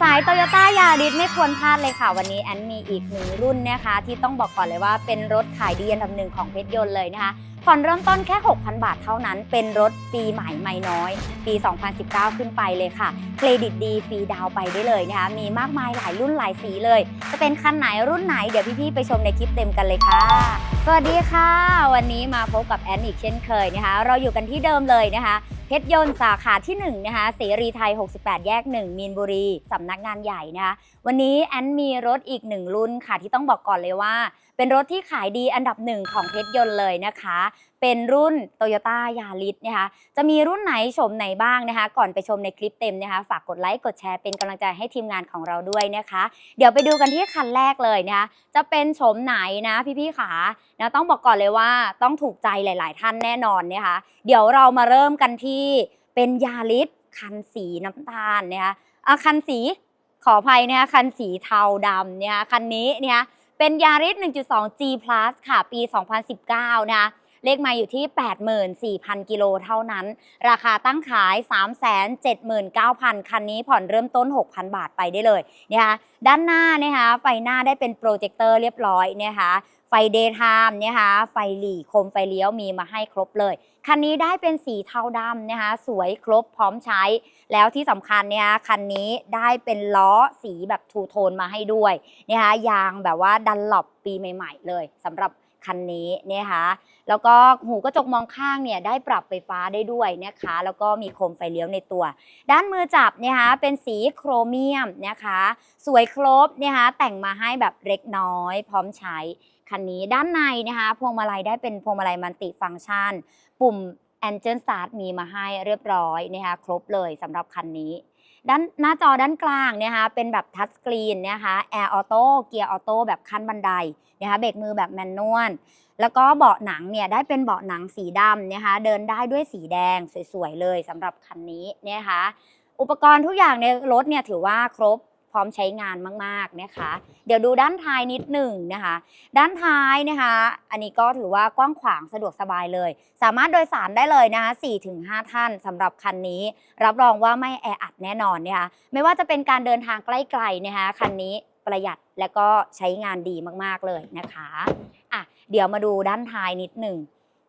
สายโตโยต้ายาริสไม่ควรพลาดเลยค่ะ วันนี้แอนมีอีกหนึ่งรุ่นนะคะ ที่ต้องบอกก่อนเลยว่าเป็นรถขายดีอันดับหนึ่งของเพชรยนต์เลยนะคะผ่อนเริ่มต้นแค่ 6,000 บาทเท่านั้น เป็นรถปีใหม่ไม่น้อย ปี 2019 ขึ้นไปเลยค่ะ เครดิตดีฟรีดาวไปได้เลยนะคะ มีมากมายหลายรุ่นหลายสีเลย จะเป็นคันไหนรุ่นไหน เดี๋ยวพี่ๆ ไปชมในคลิปเต็มกันเลยค่ะ สวัสดีค่ะ วันนี้มาพบกับแอนอีกเช่นเคยนะคะ เราอยู่กันที่เดิมเลยนะคะเพชรยนต์สาขาที่1นะคะเสรีไทย 68 แยก 1 มีนบุรีสำนักงานใหญ่นะคะ วันนี้แอนมีรถอีกหนึ่งรุ่นค่ะที่ต้องบอกก่อนเลยว่า เป็นรถที่ขายดีอันดับหนึ่งของเพชรยนต์เลยนะคะ เป็นรุ่น t o y ยต้ายาริสนะคะ จะมีรุ่นไหนชมไหนบ้างนะคะ ก่อนไปชมในคลิปเต็มนะคะ ฝากกดไลค์กดแชร์เป็นกำลังใจให้ทีมงานของเราด้วยนะคะ เดี๋ยวไปดูกันที่คันแรกเลยนะคะ จะเป็นโฉมไหนนะพี่ๆขานะต้องบอกก่อนเลยว่าต้องถูกใจหลาย ๆ ท่านแน่นอนนะคะ เดี๋ยวเรามาเริ่มกันที่เป็นยาริสคันสีน้ำตาลนะคะอะคันสีขออภัยนะคะคันสีเทาดำเนี่ยคันนี้เนี่ย เป็นยาริส 1.2 G Plus ค่ะ ปี 2019 นะคะ เลขไมาอยู่ที่ 84,000 กิโลเท่านั้น ราคาตั้งขาย 379,000 คันนี้ผ่อนเริ่มต้น 6,000 บาทไปได้เลยนะคะด้านหน้านะคะไฟหน้าได้เป็นโปรเจคเตอร์เรียบร้อยนะคะไฟเดย์ไทม์นะคะไฟหลีโคมไฟเลี้ยวมีมาให้ครบเลย คันนี้ได้เป็นสีเทาดำนะคะสวยครบพร้อมใช้ แล้วที่สำคัญเนี่ยคันนี้ได้เป็นล้อสีแบบทูโทนมาให้ด้วยนะคะยางแบบว่าดันหลบปีใหม่ ๆ เลยสำหรับ คันนี้นะคะแล้วก็หูกระจกมองข้างเนี่ยได้ปรับไฟฟ้าได้ด้วยนะคะ แล้วก็มีโคมไฟเลี้ยวในตัว ด้านมือจับนะคะเป็นสีโครเมียมนะคะ สวยครบนะคะแต่งมาให้แบบเล็กน้อย พร้อมใช้คันนี้ด้านในนะคะพวงมาลัยได้เป็นพวงมาลัยมัลติฟังก์ชัน ปุ่ม Engine Start มีมาให้เรียบร้อยนะคะครบเลยสำหรับคันนี้ ด้านหน้าจอด้านกลางเนี่ยคะเป็นแบบทัชสกรีนนะคะแอร์ออโต้เกียร์ออโต้แบบขั้นบันไดนะคะเบรกมือแบบแมนนวลแล้วก็เบาะหนังเนี่ยได้เป็นเบาะหนังสีดำนะคะเดินได้ด้วยสีแดงสวยๆเลยสำหรับคันนี้นะคะอุปกรณ์ทุกอย่างในรถเนี่ยถือว่าครบ ร้อมใช้งานมากๆนะคะ เดี๋ยวดูด้านท้ายนิดหนึ่งนะคะ ด้านท้ายนะคะ อันนี้ก็ถือว่ากว้างขวางสะดวกสบายเลย สามารถโดยสารได้เลยนะคะ4-5 ท่านสำหรับคันนี้ รับรองว่าไม่แออัดแน่นอนนะคะไม่ว่าจะเป็นการเดินทางใกล้ๆนะคะคันนี้ประหยัดและก็ใช้งานดีมากๆเลยนะคะอะเดี๋ยวมาดูด้านท้ายนิดหนึ่ง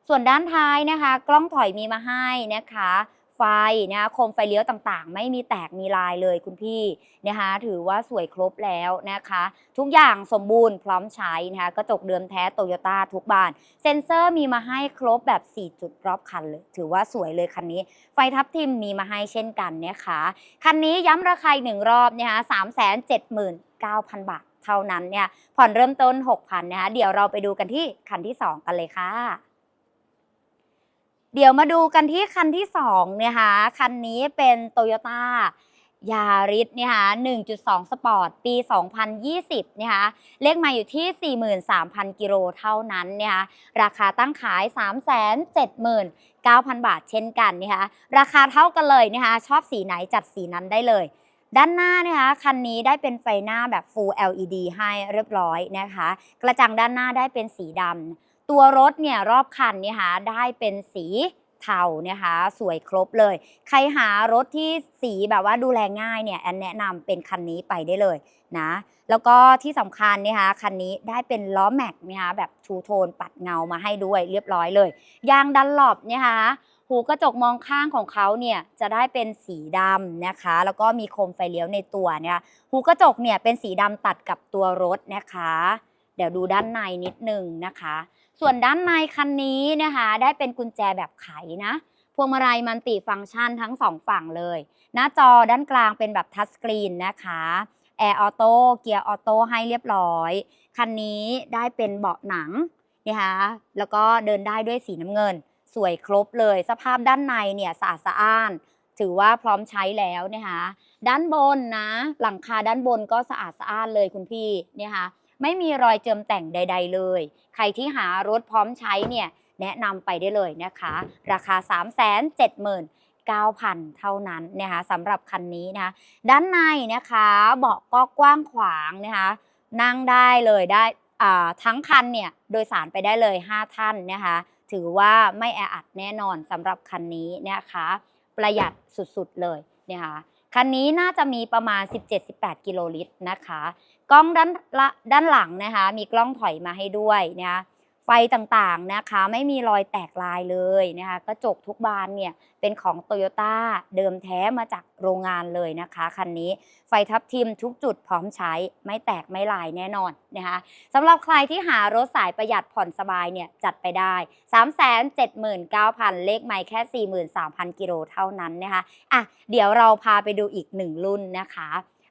ส่วนด้านท้ายนะคะ กล้องถอยมีมาให้นะคะ ไฟนะคะโคมไฟเลี้ยวต่างๆ ไม่มีแตกมีลายเลยคุณพี่นะคะถือว่าสวยครบแล้วนะคะ ทุกอย่างสมบูรณ์พร้อมใช้นะคะกระจกเดิมแท้โตโยต้าทุกบาน เซ็นเซอร์มีมาให้ครบแบบ 4 จุดรอบคันเลย ถือว่าสวยเลยคันนี้ ไฟทับทิมมีมาให้เช่นกันนะคะคันนี้ย้ำราคาหนึ่งรอบนะคะ3 7 9 0 0 0บาทเท่านั้นเนี่ยผ่อนเริ่มต้น 6,000นะคะเดี๋ยวเราไปดูกันที่คันที่ 2 กันเลยค่ะ เดี๋ยวมาดูกันที่คันที่2นะคะคันนี้เป็น Toyota ยาริสเนี่ยค่ะ1.2 สปอร์ต ปี 2020นะคะเลขมาอยู่ที่ 43,000 กิโลเท่านั้นนะคะราคาตั้งขาย 379,000 บาทเช่นกันนะคะราคาเท่ากันเลยนะคะชอบสีไหนจัดสีนั้นได้เลย ด้านหน้านะคะคันนี้ได้เป็นไฟหน้าแบบ Full LED ให้เรียบร้อยนะคะ กระจังด้านหน้าได้เป็นสีดำ ตัวรถเนี่ยรอบคันเนี่ยค่ะได้เป็นสีเทานะคะสวยครบเลย ใครหารถที่สีแบบว่าดูแลง่ายเนี่ยแอนแนะนำเป็นคันนี้ไปได้เลยนะแล้วก็ที่สำคัญนะคะคันนี้ได้เป็นล้อแม็กนะคะแบบทูโทนปัดเงามาให้ด้วยเรียบร้อยเลยยางดันหลบนะคะหูกระจกมองข้างของเขาเนี่ยจะได้เป็นสีดำนะคะ แล้วก็มีโคมไฟเลี้ยวในตัวเนี่ยหูกระจกเนี่ยเป็นสีดำตัดกับตัวรถนะคะ เดี๋ยวดูด้านในนิดนึงนะคะ ส่วนด้านในคันนี้นะคะ ได้เป็นกุญแจแบบไขนะพวงมาลัยมันติฟังก์ชันทั้งสองฝั่งเลย หน้าจอด้านกลางเป็นแบบทัชสกรีนนะคะแอร์ออโต้เกียร์ออโต้ให้เรียบร้อย คันนี้ได้เป็นเบาะหนังนะคะแล้วก็เดินได้ด้วยสีน้ำเงิน สวยครบเลย สภาพด้านในเนี่ยสะอาดสะอ้าน ถือว่าพร้อมใช้แล้วนะคะ ด้านบนนะ หลังคาด้านบนก็สะอาดสะอ้านเลยคุณพี่เนี่ยค่ะ ไม่มีรอยเจิมแต่งใด ๆ เลย ใครที่หารถพร้อมใช้เนี่ยแนะนำไปได้เลยนะคะ ราคา 3 7 9 0 0 0 เท่านั้นนะคะสำหรับคันนี้นะคะด้านในนะคะเบาะก็กว้างขวางนะคะนั่งได้เลยได้ทั้งคันเนี่ยโดยสารไปได้เลย 5 ท่านนะคะถือว่าไม่แออัดแน่นอนสำหรับคันนี้นะคะ ประหยัดสุดๆเลยนะคะคันนี้น่าจะมีประมาณ 17-18 กิโลลิตรนะคะ กล้องด้านละด้านหลังนะคะ มีกล้องถอยมาให้ด้วยนะคะไฟต่างๆนะคะ ไม่มีรอยแตกลายเลยนะคะกระจกทุกบานเนี่ยเป็นของโตโยต้าเดิมแท้มาจากโรงงานเลยนะคะคันนี้ไฟทับทิมทุกจุดพร้อมใช้ไม่แตกไม่ลายแน่นอนนะคะสำหรับใครที่หารถสายประหยัดผ่อนสบายเนี่ยจัดไปได้ 379,000 เลขไม่แค่ 43,000 กิโลเท่านั้นนะคะอะเดี๋ยวเราพาไปดูอีกหนึ่งรุ่นนะคะ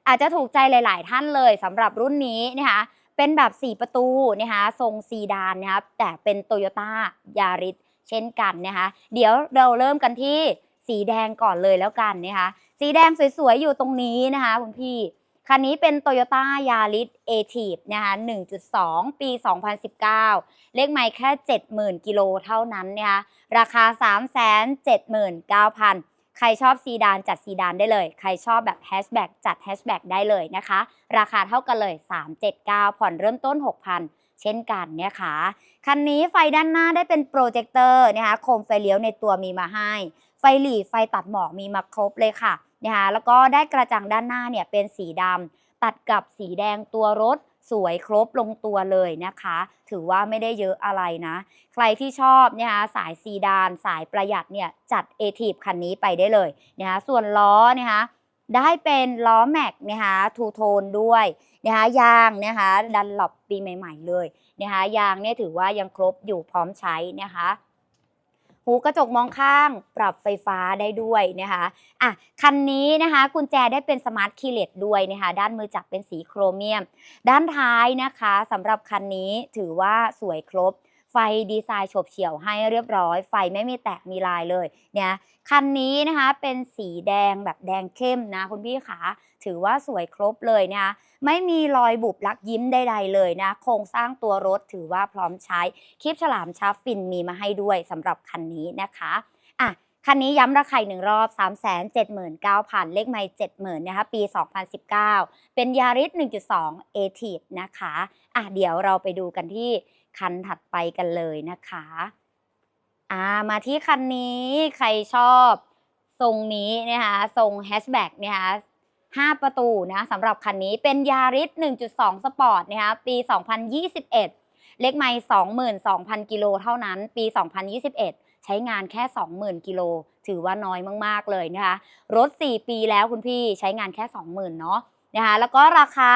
อาจจะถูกใจหลาย ๆ ท่านเลยสำหรับรุ่นนี้นะคะเป็นแบบ 4 ประตูนะคะทรงซีดานนะครับแต่เป็นโตโยต้ายาริสเช่นกันนะคะเดี๋ยวเราเริ่มกันที่สีแดงก่อนเลยแล้วกันนะคะสีแดงสวย ๆ อยู่ตรงนี้นะคะคุณพี่คันนี้เป็น Toyota Yaris a t i v นะคะ1.2 ปี 2019 เลขไม่แค่ 70,000 กิโลเท่านั้นนะคะราคา 379,000 ใครชอบซีดานจัดซีดานได้เลย ใครชอบแบบแฮชแบ็กจัดแฮชแบ็กได้เลยนะคะ ราคาเท่ากันเลย 379 ผ่อนเริ่มต้น 6,000 เช่นกันเนี่ยค่ะ คันนี้ไฟด้านหน้าได้เป็นโปรเจคเตอร์นะคะ โคมไฟเลี้ยวในตัวมีมาให้ ไฟหลีไฟตัดหมอกมีมาครบเลยค่ะนะคะ แล้วก็ได้กระจังด้านหน้าเนี่ยเป็นสีดำตัดกับสีแดงตัวรถ สวยครบลงตัวเลยนะคะ ถือว่าไม่ได้เยอะอะไรนะ ใครที่ชอบนะคะสายซีดานสายประหยัดเนี่ยจัดเอทีฟคันนี้ไปได้เลยนะคะส่วนล้อนะคะได้เป็นล้อแม็กนะคะทูโทนด้วยนะคะยางนะคะดันหลบปีใหม่ ๆ เลยนะคะยางเนี่ยถือว่ายังครบอยู่พร้อมใช้นะคะ หูกระจกมองข้าง ปรับไฟฟ้าได้ด้วยนะคะอะคันนี้นะคะกุญแจได้เป็นสมาร์ทคีเลสด้วยนะคะด้านมือจับเป็นสีโครเมียม ด้านท้ายนะคะสำหรับคันนี้ถือว่าสวยครบ ไฟดีไซน์ฉบเฉี่ยวให้เรียบร้อย ไฟไม่มีแตกมีลายเลยเนี่ยคันนี้นะคะเป็นสีแดงแบบแดงเข้มนะคุณพี่ขาถือว่าสวยครบเลยนะคะไม่มีรอยบุบลักยิ้มใดๆเลยนะโครงสร้างตัวรถถือว่าพร้อมใช้คลิปฉลามชาฟินมีมาให้ด้วยสำหรับคันนี้นะคะอะคันนี้ย้ำราคาหนึ่งรอบ 379,000 เลขไม่70,000นะคะปี 2019 เป็นยาริส 1.2 a t i v นะคะ อะเดี๋ยวเราไปดูกันที่ คันถัดไปกันเลยนะคะอ่ามาที่คันนี้ใครชอบทรงนี้นะคะทรงแฮชแบ็กนะคะ5ประตูนะสำหรับคันนี้เป็นยาริส1.2 สปอร์ตนะคะปี 2021 เลขไม่22,000 กิโลเท่านั้น ปี 2021 ใช้งานแค่ 20,000 กิโล ถือว่าน้อยมากๆเลยนะคะ รถ 4 ปีแล้วคุณพี่ใช้งานแค่ 20,000 เนาะนะคะแล้วก็ราคา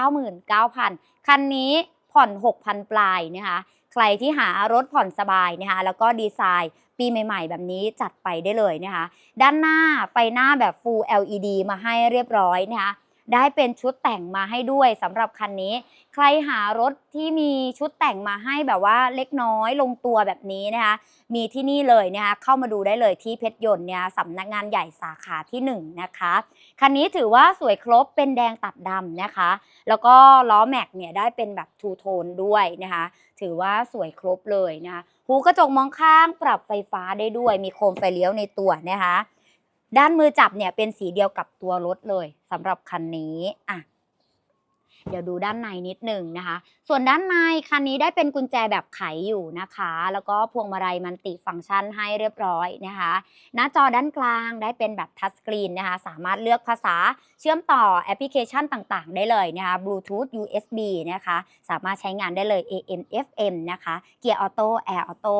399,000 คันนี้ ผ่อน 6,000 ปลายนะคะใครที่หารถผ่อนสบายนะคะแล้วก็ดีไซน์ปีใหม่ ๆ แบบนี้จัดไปได้เลยนะคะ ด้านหน้าไฟหน้าแบบ Full LED มาให้เรียบร้อยนะคะ ได้เป็นชุดแต่งมาให้ด้วยสำหรับคันนี้ ใครหารถที่มีชุดแต่งมาให้แบบว่าเล็กน้อยลงตัวแบบนี้นะคะมีที่นี่เลยนะคะเข้ามาดูได้เลยที่เพชรยนต์เนี่ยสำนักงานใหญ่สาขาที่1นงนะคะคันนี้ถือว่าสวยครบเป็นแดงตัดดำนะคะ แล้วก็ล้อแม็กเนี่ยได้เป็นแบบทูโทนด้วยนะคะถือว่าสวยครบเลยนะคะหูกระจกมองข้างปรับไฟฟ้าได้ด้วย มีโคมไฟเลี้ยวในตัวนะคะ ด้านมือจับเนี่ยเป็นสีเดียวกับตัวรถเลยสำหรับคันนี้อะเดี๋ยวดูด้านในนิดหนึ่งนะคะ ส่วนด้านในคันนี้ได้เป็นกุญแจแบบไขอยู่นะคะ แล้วก็พวงมาลัยมันติฟังก์ชันให้เรียบร้อยนะคะ หน้าจอด้านกลางได้เป็นแบบทัชสกรีนนะคะ สามารถเลือกภาษาเชื่อมต่อแอปพลิเคชันต่างๆ ได้เลยนะคะ Bluetooth USB นะคะ สามารถใช้งานได้เลย AM FM นะคะ เกียร์ออโต้แอร์ออโต้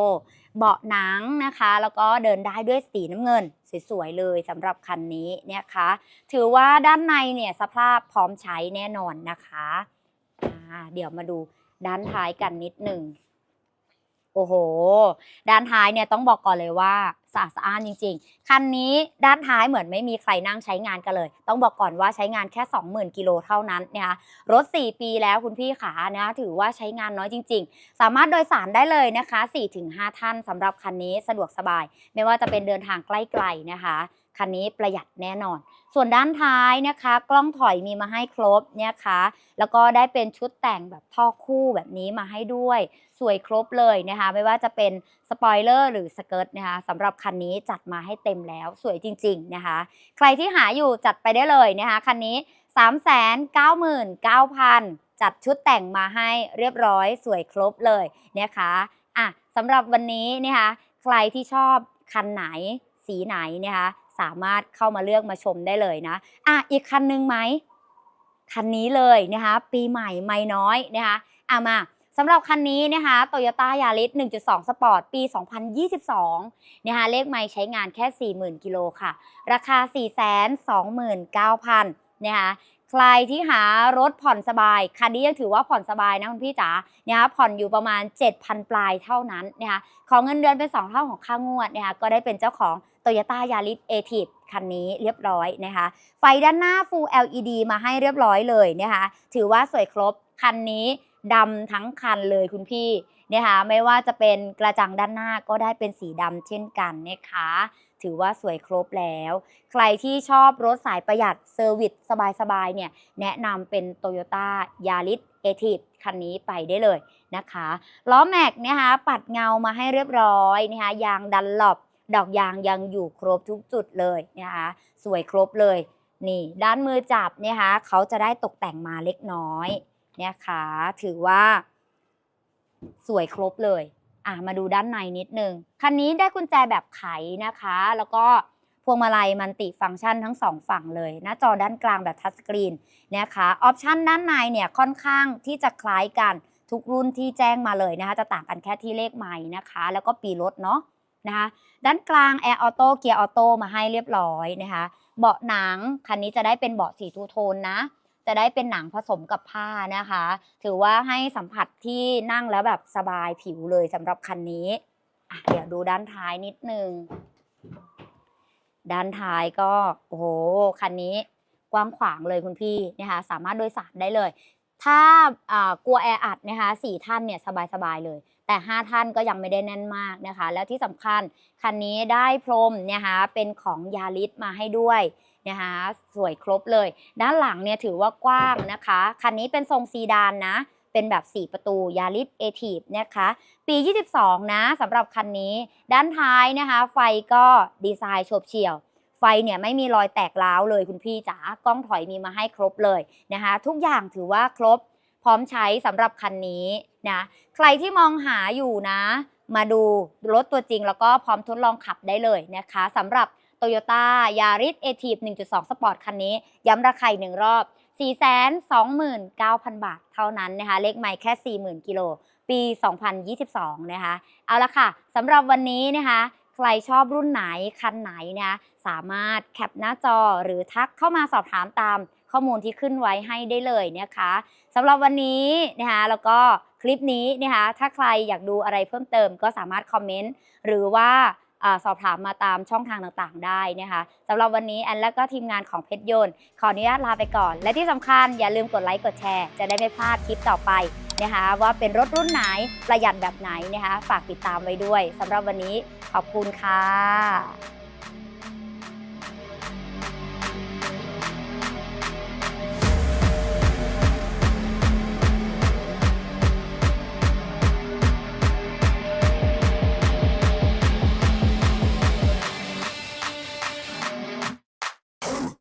เบาะหนังนะคะ แล้วก็เดินได้ด้วยสีน้ำเงิน สวยๆเลยสำหรับคันนี้เนี่ยคะถือว่าด้านในเนี่ยสภาพพร้อมใช้แน่นอนนะคะ เดี๋ยวมาดูด้านท้ายกันนิดหนึ่ง โอ้โห ด้านท้ายเนี่ยต้องบอกก่อนเลยว่าสะอาดสะอ้านจริง ๆ คันนี้ด้านท้ายเหมือนไม่มีใครนั่งใช้งานกันเลย ต้องบอกก่อนว่าใช้งานแค่ 20,000 กิโลเท่านั้นนะคะรถ 4 ปีแล้วคุณพี่ขานะถือว่าใช้งานน้อยจริง ๆ สามารถโดยสารได้เลยนะคะ 4-5 ท่านสำหรับคันนี้สะดวกสบาย ไม่ว่าจะเป็นเดินทางใกล้ๆนะคะ คันนี้ประหยัดแน่นอน ส่วนด้านท้ายนะคะ กล้องถอยมีมาให้ครบเนี่ยคะ แล้วก็ได้เป็นชุดแต่งแบบท่อคู่แบบนี้มาให้ด้วย สวยครบเลยนะคะ ไม่ว่าจะเป็นสปอยเลอร์หรือสเกิร์ตนะคะสำหรับคันนี้จัดมาให้เต็มแล้วสวยจริง ๆนะคะ ใครที่หาอยู่จัดไปได้เลยนะคะ คันนี้ 399,000 จัดชุดแต่งมาให้เรียบร้อยสวยครบเลยนะคะอะสำหรับวันนี้นะคะใครที่ชอบคันไหนสีไหนนะคะ สามารถเข้ามาเลือกมาชมได้เลยนะอะอีกคันนึงไหมคันนี้เลยนะคะปีใหม่ไม่น้อยนะคะอะมาสำหรับคันนี้นะคะ Toyota Yaris 1.2 Sport ปี 2022 นะคะเลขไม่ใช้งานแค่ 40,000 กิโลค่ะ ราคา 429,000 นะคะใครที่หารถผ่อนสบาย คันนี้ยังถือว่าผ่อนสบายนะคุณพี่จ๋านะคะผ่อนอยู่ประมาณ 7,000 ปลายเท่านั้นนะคะของเงินเดือนเป็น 2 เท่าของค่างวดนะคะก็ได้เป็นเจ้าของ Toyota Yaris a t i v คันนี้เรียบร้อยนะคะ ไฟด้านหน้า Full LED มาให้เรียบร้อยเลยนะคะ ถือว่าสวยครบคันนี้ดำทั้งคันเลยคุณพี่นะคะไม่ว่าจะเป็นกระจังด้านหน้าก็ได้เป็นสีดำเช่นกันนะคะ ถือว่าสวยครบแล้ว ใครที่ชอบรถสายประหยัดเซอร์วิสสบายๆเนี่ยแนะนำเป็น Toyota Yaris a t i v คันนี้ไปได้เลยนะคะล้อแม็กนะคะปัดเงามาให้เรียบร้อยนะคะยางดันหลบ ดอกยางยังอยู่ครบทุกจุดเลยนะคะสวยครบเลยนี่ด้านมือจับเนี่ยคะเขาจะได้ตกแต่งมาเล็กน้อยเนี่ยค่ะถือว่า สวยครบเลยอะมาดูด้านในนิดนึงคันนี้ได้กุญแจแบบไขนะคะ แล้วก็พวงมาลัยมันติฟังก์ชันทั้งสองฝั่งเลย หน้าจอด้านกลางแบบทัชสกรีนนะคะออปชันด้านในเนี่ยค่อนข้างที่จะคล้ายกันทุกรุ่นที่แจ้งมาเลยนะคะ จะต่างกันแค่ที่เลขไม้นะคะ แล้วก็ปีรถเนาะ นะคะด้านกลางแอร์ออโต้เกียร์ออโต้มาให้เรียบร้อยนะคะเบาะหนังคันนี้จะได้เป็นเบาะสีทูโทนนะ จะได้เป็นหนังผสมกับผ้านะคะ ถือว่าให้สัมผัสที่นั่งแล้วแบบสบายผิวเลยสำหรับคันนี้เดี๋ยวดูด้านท้ายนิดนึง ด้านท้ายก็โอ้โหคันนี้กว้างขวางเลยคุณพี่นะคะสามารถโดยสารได้เลย ถ้าอ่ากลัวแออัดนะคะสี่ท่านเนี่ยสบายๆเลย แต่ห้าท่านก็ยังไม่ได้แน่นมากนะคะ แล้วที่สำคัญคันนี้ได้พรมนะคะเป็นของยาริสมาให้ด้วยนะคะสวยครบเลย ด้านหลังเนี่ยถือว่ากว้างนะคะ คันนี้เป็นทรงซีดานนะเป็นแบบ 4 ประตูยาริสเอทีฟนะคะ ปี 22 นะสำหรับคันนี้ ด้านท้ายนะคะ ไฟก็ดีไซน์โฉบเฉี่ยว ไฟเนี่ยไม่มีรอยแตกร้าวเลยคุณพี่จ๋ากล้องถอยมีมาให้ครบเลยนะคะ ทุกอย่างถือว่าครบพร้อมใช้สำหรับคันนี้ นะใครที่มองหาอยู่นะ มาดูรถตัวจริงแล้วก็พร้อมทดลองขับได้เลยนะคะสำหรับ Toyota Yaris a t i v 1.2 Sport คันนี้ ย้ำราคาอีกหนึ่งรอบ 429,000 บาทเท่านั้นนะคะ เลขไม่แค่ 40,000 กิโล ปี 2022 นะคะ เอาละค่ะสำหรับวันนี้นะคะ ใครชอบรุ่นไหน คันไหนนะสามารถแคปหน้าจอหรือทักเข้ามาสอบถามตามข้อมูลที่ขึ้นไว้ให้ได้เลยนะคะสำหรับวันนี้นะคะแล้วก็ คลิปนี้นะคะถ้าใครอยากดูอะไรเพิ่มเติมก็สามารถคอมเมนต์หรือว่าอสอบถามมาตามช่องทางต่างๆ ได้นะคะสำหรับวันนี้แอนและก็ทีมงานของเพชรยนต์ขออนุญาตลาไปก่อน และที่สำคัญอย่าลืมกดไลค์กดแชร์ จะได้ไม่พลาดคลิปต่อไปนะคะว่าเป็นรถรุ่นไหนประหยัดแบบไหนนะคะฝากติดตามไว้ด้วยสำหรับวันนี้ขอบคุณค่ะ